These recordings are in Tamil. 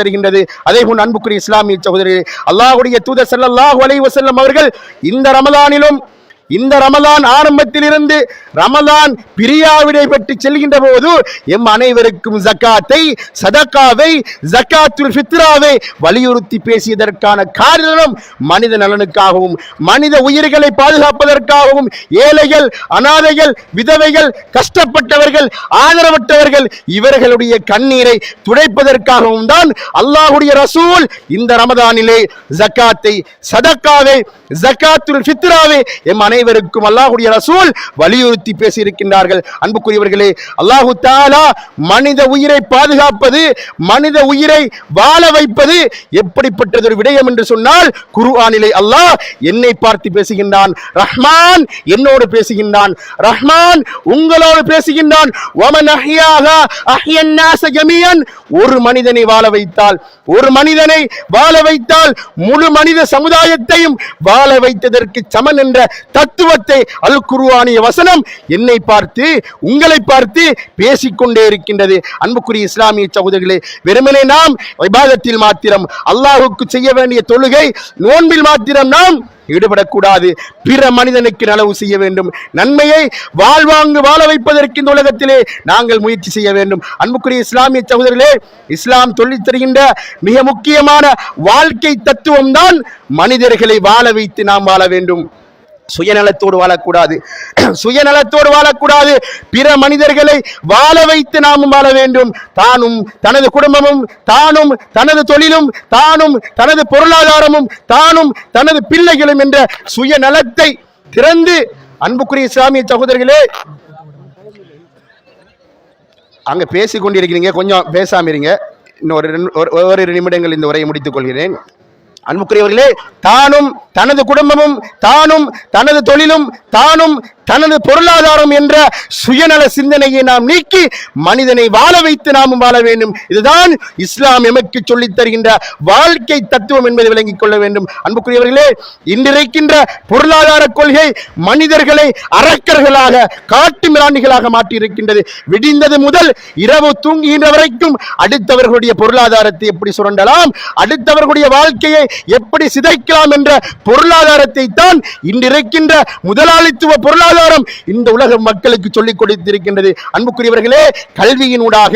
தருகின்றது. அதே போன்று அன்புக்குரிய இஸ்லாமிய சகோதரி அல்லாஹுடைய தூதர் ஸல்லல்லாஹு அலைஹி அவர்கள் இந்த ரமலானிலும் இந்த ரமலான் ஆரம்பத்திலிருந்து ரமலான் பிரியாவிடை பெற்று செல்கின்ற போது எம் அனைவருக்கும் ஜக்காத்தை சதக்காவை ஜக்காத்துல் ஃபித்ராவை வலியுறுத்தி பேசியதற்கான காரணம் மனித நலனுக்காகவும் மனித உயிர்களை பாதுகாப்பதற்காகவும் ஏழைகள் அனாதைகள் விதவைகள் கஷ்டப்பட்டவர்கள் ஆதரவற்றவர்கள் இவர்களுடைய கண்ணீரை துடைப்பதற்காகவும் தான் அல்லாஹுடைய ரசூல் இந்த ரமதானிலே ஜக்காத்தை சதக்காவை ஜக்காத்துல் ஃபித்ராவை எம் அனைவருக்கும் அல்லாஹுடைய ரசூல் வலியுறுத்தி பேசியிருக்கின்றார்கள். அன்புக்குரியவர்களே அல்லாஹு தாலா மனித உயிரை பாதுகாப்பது மனித உயிரை வாழ வைப்பது எப்படிப்பட்டதொரு விடயம் என்று சொன்னால் குர்ஆனிலே அல்லாஹ் என்னை பார்த்து பேசுகின்றான். ரஹ்மான் என்னோடு பேசுகின்றான். ரஹ்மான் உங்களோடு பேசுகின்றான். ஒரு மனிதனை வாழ வைத்தால் ஒரு மனிதனை வாழ வைத்தால் முழு மனித சமுதாயத்தையும் வாழ வைத்ததற்கு சமன் என்ற தத்துவத்தை அல் குருவானிய வசனம் என்னை பார்த்து உங்களை பார்த்து பேசிக்கொண்டே இருக்கின்றது. அன்புக்குரிய இஸ்லாமிய சகோதரிகளே வெறுமனே நாம் விபாதத்தில் மாத்திரம் அல்லாஹுக்கு செய்ய வேண்டிய தொழுகை நோன்பில் மாத்திரம் நாம் ஈடுபடக்கூடாது. பிற மனிதனுக்கு நலவு செய்ய வேண்டும். நன்மையை வாழ்வாங்கு வாழ வைப்பதற்கு இந்த உலகத்திலே நாங்கள் முயற்சி செய்ய வேண்டும். அன்புக்குரிய இஸ்லாமிய சகோதரர்களே இஸ்லாம் சொல்லித் தருகின்ற மிக முக்கியமான வாழ்க்கை தத்துவம் தான் மனிதர்களை வாழ வைத்து நாம் வாழ வேண்டும். சுயநலத்தோடு வாழக்கூடாது. சுயநலத்தோடு வாழக்கூடாது. பிற மனிதர்களை வாழ வைத்து நாமும் வாழ வேண்டும். தானும் தனது குடும்பமும் தானும் தனது தொழிலும் தானும் தனது பொருளாதாரமும் தானும் தனது பிள்ளைகளும் என்ற சுயநலத்தை திறந்து அன்புக்குரிய இஸ்லாமிய சகோதரர்களே அங்க பேசிக்கொண்டிருக்கிறீங்க. கொஞ்சம் பேசாம இருங்க. இன்னும் ஒரு ரெண்டு- ஒரு- நிமிடங்கள் இந்த உரையை முடித்துக் கொள்கிறேன். அன்புக்குரியவர்களே தானும் தனது குடும்பமும் தானும் தனது தொழிலும் தானும் தனது பொருளாதாரம் என்ற சுயநல சிந்தனையை நாம் நீக்கி மனிதனை வாழ வைத்து நாமும் வாழ வேண்டும். இதுதான் இஸ்லாம் எமக்கு சொல்லித் தருகின்ற வாழ்க்கை தத்துவம் என்பதை விளங்கிக் கொள்ள வேண்டும். அன்புக்குரியவர்களே இன்றிருக்கின்ற பொருளாதார கொள்கை மனிதர்களை அரக்கர்களாக காட்டு மிராண்டிகளாக மாற்றியிருக்கின்றது. விடிந்தது முதல் இரவு தூங்குகின்ற வரைக்கும் அடுத்தவர்களுடைய பொருளாதாரத்தை எப்படி சுரண்டலாம் அடுத்தவர்களுடைய வாழ்க்கையை எப்படி சிதைக்கலாம் என்ற பொருளாதாரத்தை தான் இன்றிருக்கின்ற முதலாளித்துவ பொருளாதாரம் இந்த உலக மக்களுக்கு சொல்லிக் கொடுத்திருக்கின்றது. அன்புக்குரியவர்களே கல்வியினூடாக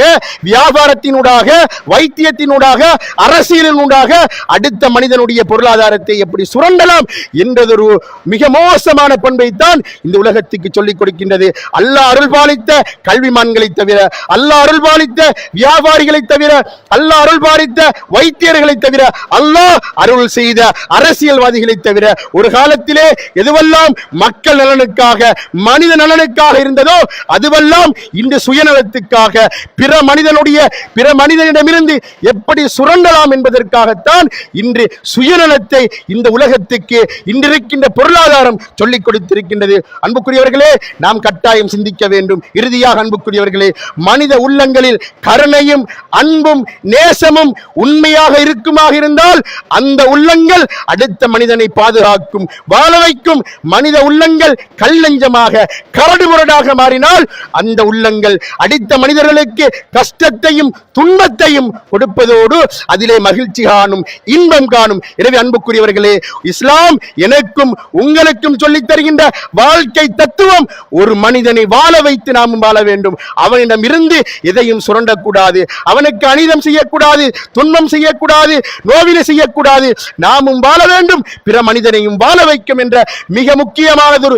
வியாபாரத்தினூடாக வைத்தியத்தினூடாக அரசியலினூடாக அடுத்த மனிதனுடைய பொருளாதாரத்தை எப்படி சுரண்டலாம் என்றதொரு மிக மோசமான பண்பை தான் இந்த உலகத்துக்கு சொல்லிக் கொடுக்கின்றது. அல்லாஹ் அருள் பாலித்த கல்விமான்களை தவிர அல்லாஹ் அருள் பாலித்த வியாபாரிகளை தவிர அல்லாஹ் அருள் பாலித்த வைத்தியர்களை தவிர அல்லாஹ் அருள் செய்த அரசியல்வாதிகளை தவிர ஒரு காலத்திலே எதுவெல்லாம் மக்கள் நலனுக்காக மனித நலனுக்காக இருந்ததோ அதுவெல்லாம் இன்று சுயநலத்துக்காக. பிற மனிதனுடைய பிற மனிதனிடமிருந்து எப்படி சுரண்டலாம் என்பதற்காகத்தான் இன்று சுயநலத்தை இந்த உலகத்துக்கு இன்றிருக்கின்ற பொருளாதாரம் சொல்லிக் கொடுத்திருக்கின்றது. அன்புக்குரியவர்களே நாம் கட்டாயம் சிந்திக்க வேண்டும். இறுதியாக அன்புக்குரியவர்களே மனித உள்ளங்களில் கருணையும் அன்பும் நேசமும் உண்மையாக இருக்குமாக இருந்தால் அந்த உள்ளங்கள் அடுத்த மனிதனை பாதுகாக்கும். வாழ வைக்கும் மனித உள்ளங்கள் பிரபஞ்சமாக கரடு முரடாக மாறினால் அந்த உள்ளங்கள் அடித்த மனிதர்களுக்கு கஷ்டத்தையும் துன்பத்தையும் கொடுப்பதோடு அதிலே மகிழ்ச்சி காணும் இன்பம் காணும். எனவே அன்புக்குரியவர்களே இஸ்லாம் எனக்கும் உங்களுக்கும் சொல்லித் தருகின்ற வாழ்க்கை தத்துவம் ஒரு மனிதனை வாழ வைத்து நாமும் வாழ வேண்டும். அவனிடம் இருந்து எதையும் சுரண்டக்கூடாது. அவனுக்கு அனிதம் செய்யக்கூடாது துன்பம் செய்யக்கூடாது நோவினை செய்யக்கூடாது. நாமும் வாழ வேண்டும். பிற மனிதனையும் வாழ வைக்கும் என்ற மிக முக்கியமானதொரு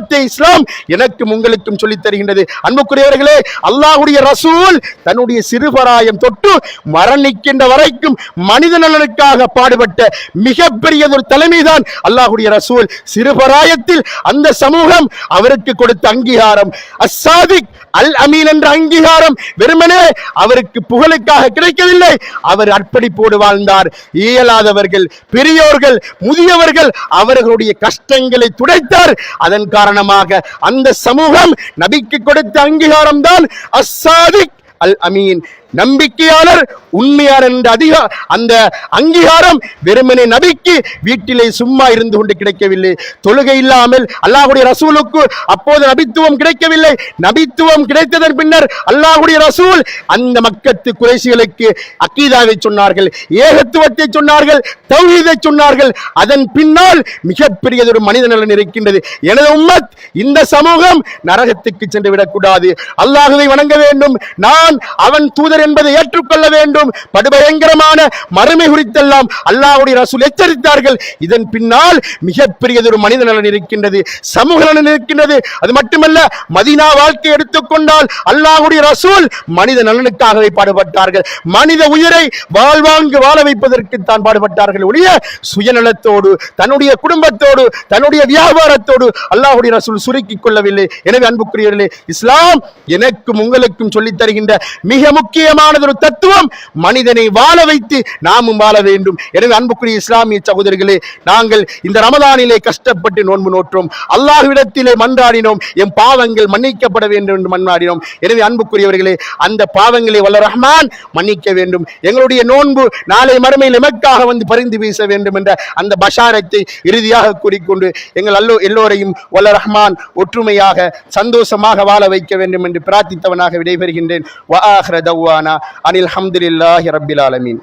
தத்துவத்தை இஸ்லாம் எனக்கும் உங்களுக்கும் சொல்லித் தருகின்றது. அன்புக்குரியவர்களே அல்லாஹுடைய ரசூல் தன்னுடைய சிறுபராயம் தொட்டு மரணிக்கின்ற வரைக்கும் மனித நலனுக்காக பாடுபட்ட மிகப்பெரிய ஒரு தலைமைதான் அல்லாஹுடைய ரசூல். சிறுபராயத்தில் அந்த சமூகம் அவருக்கு கொடுத்த அங்கீகாரம். அசாதிக் அல் அமீன் என்ற அங்கீகாரம் வெறுமனே அவருக்கு புகழுக்காக கிடைக்கவில்லை. அவர் அர்ப்பணிப்போடு வாழ்ந்தார். இயலாதவர்கள் பெரியோர்கள் முதியவர்கள் அவர்களுடைய கஷ்டங்களை துடைத்தார். அதன் காரணம் காரணமாக அந்த சமூகம் நபிக்கு கொடுத்த அங்கீகாரம் தான் அஸ்ஸாதிக் அல் அமீன் நம்பிக்கையாளர் உண்மையார் என்ற அதிக அந்த அங்கீகாரம் வெறுமனே நபிக்கு வீட்டிலே சும்மா இருந்து கொண்டு கிடைக்கவில்லை. தொழுகை இல்லாமல் அல்லாஹுடைய ரசூலுக்கு அப்போது நபித்துவம் கிடைக்கவில்லை. நபித்துவம் கிடைத்ததன் பின்னர் அல்லாஹுடைய ரசூல் அந்த மக்கத்து குறைசிகளுக்கு அக்கீதாவை சொன்னார்கள் ஏகத்துவத்தை சொன்னார்கள் தௌஹீதை சொன்னார்கள். அதன் பின்னால் மிகப்பெரியதொரு மனித நலன் இருக்கின்றது. எனது உம்மத் இந்த சமூகம் நரகத்துக்கு சென்று விடக்கூடாது. அல்லாஹுவை வணங்க வேண்டும். நான் அவன் தூதர் என்பதை ஏற்றுக்கொள்ள வேண்டும். படுபயங்கரமான மறுமை குறித்தெல்லாம் அல்லாஹ்வுடைய ரசூல் எச்சரித்தார்கள். இதன் பின்னால் மிகப்பெரியதொரு மனித நலன் இருக்கின்றது சமூக நலன் இருக்கின்றது. அது மட்டுமல்ல மதீனா வாழ்க்கை எடுத்துக்கொண்டால் அல்லாஹுடைய ரசூல் மனித நலனுக்காகவே பாடுபட்டார்கள். மனித உயிரை வாழ்வாங்கு வாழ வைப்பதற்கு தான் பாடுபட்டார்கள் ஒழிய சுயநலத்தோடு தன்னுடைய குடும்பத்தோடு தன்னுடைய வியாபாரத்தோடு அல்லாஹுடைய ரசூல் சுருக்கிக் கொள்ளவில்லை. எனவே அன்புக்குரியவர்களே இஸ்லாம் எனக்கும் உங்களுக்கும் சொல்லித் தருகின்ற மிக முக்கிய முக்கியமானது ஒரு தத்துவம் மனிதனை வாழ வைத்து நாமும் வாழ வேண்டும். எனவே அன்புக்குரிய இஸ்லாமிய சகோதரர்களே நாங்கள் இந்த ரமதானிலே கஷ்டப்பட்டு நோன்பு நோற்றோம். அல்லாஹ்விடத்திலே மன்றாடினோம். என் பாவங்கள் மன்னிக்கப்பட வேண்டும் என்று மன்றாடினோம். எனவே அன்புக்குரியவர்களே அந்த பாவங்களை வல்ல ரஹ்மான் மன்னிக்க வேண்டும். எங்களுடைய நோன்பு நாளை மறுமையில் எமக்காக வந்து பரிந்து வீச வேண்டும் என்ற அந்த பஷாரத்தை இறுதியாக கூறிக்கொண்டு எங்கள் அல்லோ எல்லோரையும் வல்ல ரஹ்மான் ஒற்றுமையாக சந்தோஷமாக வாழ வைக்க வேண்டும் என்று பிரார்த்தித்தவனாக விடைபெறுகின்றேன். வ அனில் ஹம்துலில்லாஹி ரபில் ஆலமீன்